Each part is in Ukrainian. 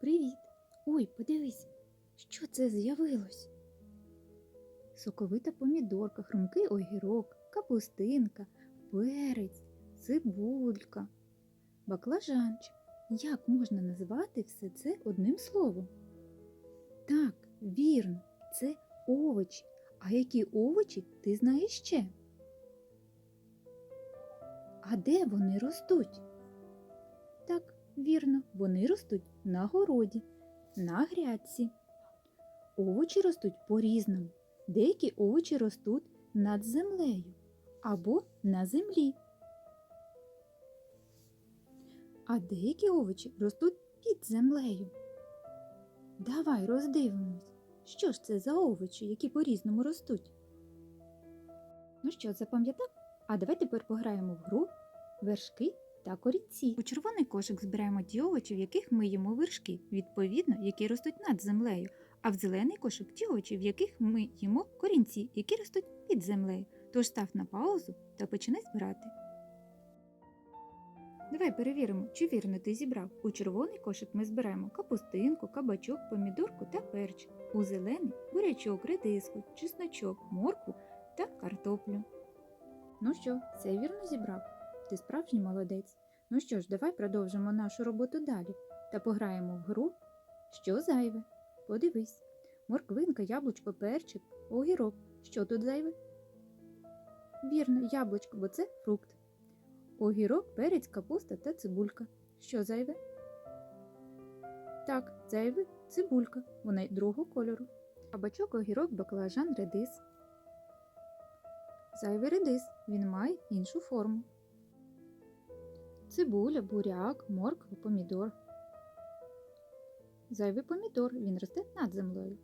Привіт! Ой, подивись, що це з'явилось? Соковита помідорка, хрумкий огірок, капустинка, перець, цибулька, баклажанчик. Як можна назвати все це одним словом? Так, вірно, це овочі. А які овочі ти знаєш ще? А де вони ростуть? Вірно, вони ростуть на городі, на грядці. Овочі ростуть по-різному. Деякі овочі ростуть над землею або на землі. А деякі овочі ростуть під землею. Давай роздивимось, що ж це за овочі, які по-різному ростуть. Ну що, запам'ятав? А давай тепер пограємо в гру вершки та корінці. У червоний кошик збираємо ті овочі, в яких ми їмо вершки, відповідно, які ростуть над землею, а в зелений кошик ті овочі, в яких ми їмо корінці, які ростуть під землею. Тож став на паузу та починай збирати. Давай перевіримо, чи вірно ти зібрав. У червоний кошик ми збираємо капустинку, кабачок, помідорку та перчик. У зелений бурячок, редиску, чесночок, моркву та картоплю. Ну що, все вірно зібрав? Ти справжній молодець. Ну що ж, давай продовжимо нашу роботу далі та пограємо в гру Що зайве? Подивись. Морквинка, яблучко, перчик, огірок. Що тут зайве? Вірно, яблучко, бо це фрукт. Огірок, перець, капуста та цибулька. Що зайве? Так, зайве цибулька. Вона й другого кольору. Кабачок, огірок, баклажан, редис. Зайвий редис. Він має іншу форму. Цибуля, буряк, морква, помідор. Зайвий помідор. Він росте над землею.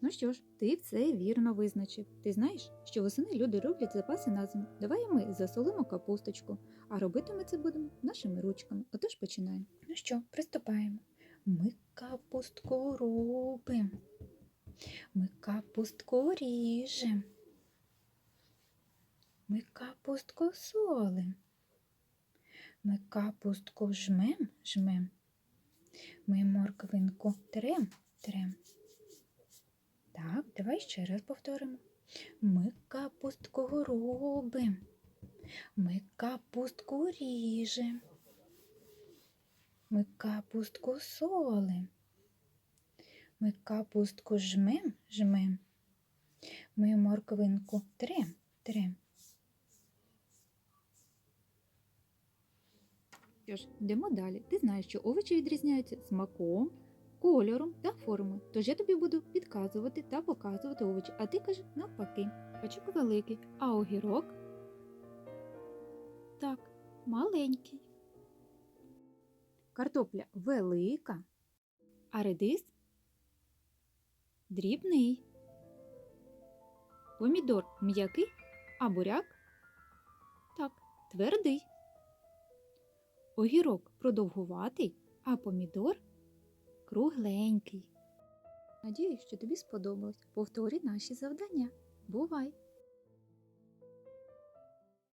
Ну що ж, ти все вірно визначив. Ти знаєш, що восени люди роблять запаси на зиму. Давай і ми засолимо капусточку, а робити ми це будемо нашими ручками. Отож починаємо. Ну що, приступаємо. Ми капустку робимо. Ми капустку ріжемо. Ми капустку солим. Ми капустку жмем, жмем. Ми морквинку трем, трем. Так, давай ще раз повторимо. Ми капустку робимо. Ми капустку ріжемо. Ми капустку солим. Ми капустку жмем, жмем. Ми морквинку трем. Що ж, йдемо далі. Ти знаєш, що овочі відрізняються смаком, кольором та формою. Тож я тобі буду підказувати та показувати овочі, а ти кажи навпаки. Пачок великий, а огірок так, маленький. Картопля велика, а редис дрібний. Помідор м'який, а буряк так, твердий. Огірок продовгуватий, а помідор кругленький. Надіюсь, що тобі сподобалось. Повторюй наші завдання. Бувай!